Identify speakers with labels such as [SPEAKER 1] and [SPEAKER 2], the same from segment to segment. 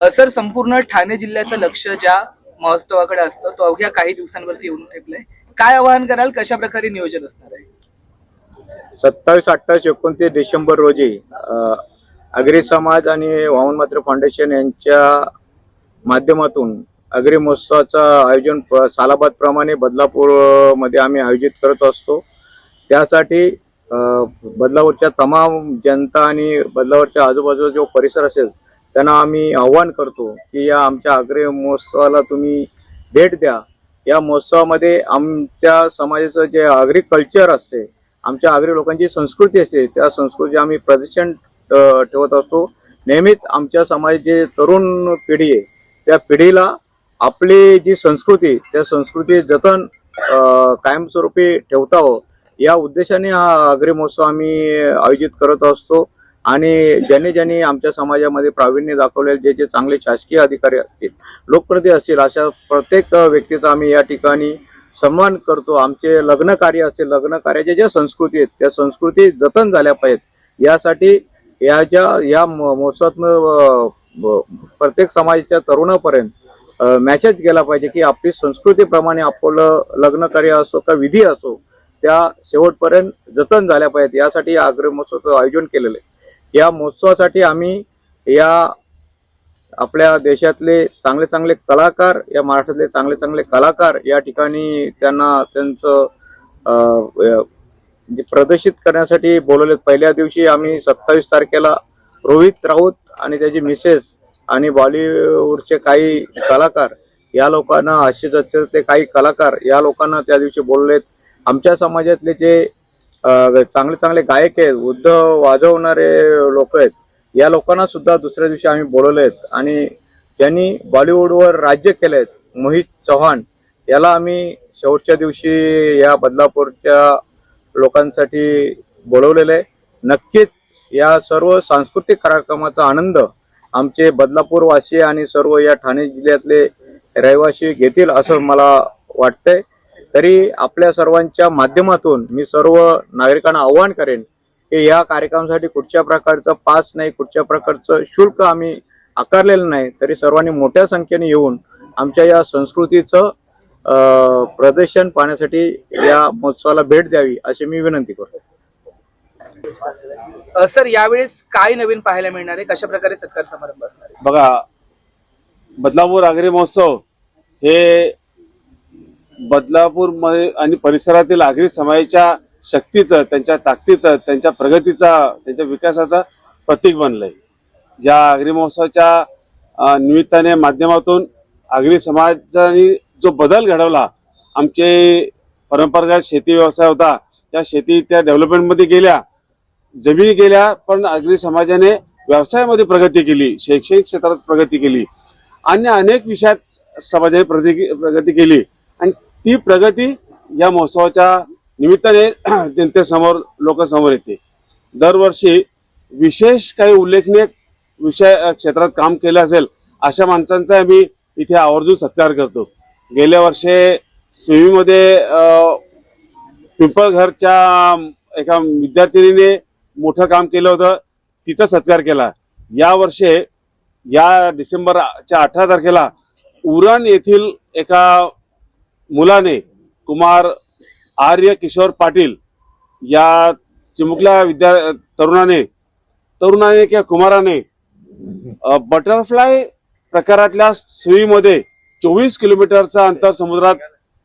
[SPEAKER 1] Sir संपूर्ण ठाणे जिल्ह्याचं लक्ष ज्या महोत्सवाकडे असतं तो अवघ्या काही दिवसांवरती येऊन ठेपलाय. काय आवाहन कराल? कशा प्रकारे नियोजन असणार आहे?
[SPEAKER 2] सत्तावीस अठ्ठावीस एकोणतीस डिसेंबर रोजी अग्री समाज आणि वामन मात्र फाउंडेशन यांच्या माध्यमातून अग्री महोत्सवाचं आयोजन सालाबाद प्रमाणे बदलापूरमध्ये आम्ही आयोजित करत असतो. त्यासाठी बदलापूरच्या तमाम जनता आणि बदलापूरच्या आजूबाजूचा जो परिसर असेल त्यांना आम्ही आव्हान करतो की या आमच्या अग्री महोत्सवाला तुम्ही भेट द्या. या महोत्सवामध्ये आमच्या समाजाचं जे आगरी कल्चर असते आमच्या आगरी लोकांची संस्कृती असते त्या संस्कृती आम्ही प्रदर्शन ठेवत असतो. नेहमीच आमच्या समाजाची तरुण पिढी आहे त्या पिढीला आपली जी संस्कृती त्या संस्कृती जतन कायमस्वरूपी ठेवता या उद्देशाने हा आगरी महोत्सव आम्ही आयोजित करत असतो. आणि ज्यांनी ज्यांनी आमच्या समाजामध्ये प्रावीण्य दाखवलेले जे जे चांगले शासकीय अधिकारी असतील लोकप्रती असतील अशा प्रत्येक व्यक्तीचा आम्ही या ठिकाणी सन्मान करतो. आमचे लग्न कार्य असेल लग्न कार्याच्या ज्या संस्कृती आहेत त्या संस्कृती जतन झाल्या पाहिजेत. यासाठी या ज्या या म- महोत्सवातनं प्रत्येक समाजाच्या तरुणापर्यंत मॅसेज गेला पाहिजे की आपली संस्कृतीप्रमाणे आपलं लग्न कार्य असो का विधी असो त्या शेवटपर्यंत जतन झाल्या पाहिजेत. यासाठी या आग्रह महोत्सवाचं आयोजन केलेलं आहे. या महोत्सवासाठी आम्ही या आपल्या देशातले चांगले चांगले कलाकार या महाराष्ट्रातले चांगले चांगले कलाकार या ठिकाणी त्यांना त्यांचं प्रदर्शित करण्यासाठी बोलवले पहिल्या दिवशी आम्ही सत्तावीस तारखेला रोहित राऊत आणि त्याची मिसेस आणि बॉलिवूडचे काही कलाकार या लोकांना आशिष ते काही कलाकार या लोकांना त्या दिवशी बोललेत आमच्या समाजातले जे चांगले चांगले गायक आहेत वृद्ध वाजवणारे लोक आहेत. या लोकांना सुद्धा दुसऱ्या दिवशी आम्ही बोलवले आहेत आणि ज्यांनी बॉलिवूडवर राज्य केलेत मोहित चव्हाण याला आम्ही शेवटच्या दिवशी या बदलापूरच्या लोकांसाठी बोलवलेलं आहे. नक्कीच या सर्व सांस्कृतिक कार्यक्रमाचा आनंद आमचे बदलापूरवासी आणि सर्व या ठाणे जिल्ह्यातले रहिवासी घेतील असं मला वाटतंय. तरी आपल्या सर्वांच्या माध्यमातून मी सर्व नागरिकांना आव्हान करेन की या कार्यक्रमासाठी कुठच्या प्रकारचं पास नाही कुठच्या प्रकारचं शुल्क आम्ही आकारलेलं नाही तरी सर्वांनी मोठ्या संख्येने येऊन आमच्या या संस्कृतीचं प्रदर्शन पाहण्यासाठी या महोत्सवाला भेट द्यावी अशी मी विनंती करतो.
[SPEAKER 1] सर यावेळेस काय नवीन पाहायला मिळणार आहे? कशा प्रकारे सत्कार समारंभ असणार आहे?
[SPEAKER 3] बघा बदलापूर आगरी महोत्सव हे बदलापूरमध्ये आणि परिसरातील आगरी समाजाच्या शक्तीचं त्यांच्या ताकदीचं त्यांच्या प्रगतीचा त्यांच्या विकासाचा प्रतीक बनलंय. या आगरी महोत्सवाच्या निमित्ताने माध्यमातून आगरी समाजाने जो बदल घडवला आमचे परंपरागत शेती व्यवसाय होता त्या शेती त्या डेव्हलपमेंटमध्ये गेल्या जमिनी गेल्या पण आगरी समाजाने व्यवसायामध्ये प्रगती केली शैक्षणिक क्षेत्रात प्रगती केली. आणि अनेक विषयात समाजाने प्रगती केली. आणि ती प्रगती या महोत्सवाच्या निमित्ताने जनतेसमोर लोकांसमोर येते. दरवर्षी विशेष काही उल्लेखनीय विषय क्षेत्रात काम केलं असेल अशा माणसांचा आम्ही इथे आवर्जून सत्कार करतो. गेल्या वर्षी स्विमीमध्ये पिंपळघरच्या एका विद्यार्थिनीने मोठं काम केलं होतं तिचा सत्कार केला. या वर्षी या डिसेंबरच्या अठरा तारखेला उरण येथील एका मुलाने कुमार आर्य किशोर पाटील या चिमुकल्या विद्या तरुणाने तरुणाने किंवा कुमाराने बटरफ्लाय प्रकारातल्या सुईमध्ये चोवीस किलोमीटरचा अंतर समुद्रात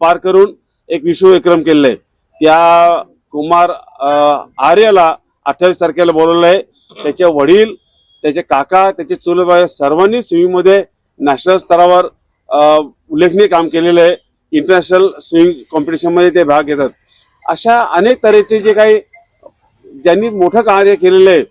[SPEAKER 3] पार करून एक विश्वविक्रम केलेला आहे. त्या कुमार आर्यला अठ्ठावीस तारखेला बोलवलं आहे. त्याचे वडील त्याचे काका त्याचे चुलबाई सर्वांनी स्विमिंगमध्ये नॅशनल स्तरावर उल्लेखनीय काम केलेलं आहे. इंटरनॅशनल स्विमिंग कॉम्पिटिशनमध्ये ते भाग घेतात. अशा अनेक तऱ्हेचे जे काही ज्यांनी मोठं कार्य केलेलं आहे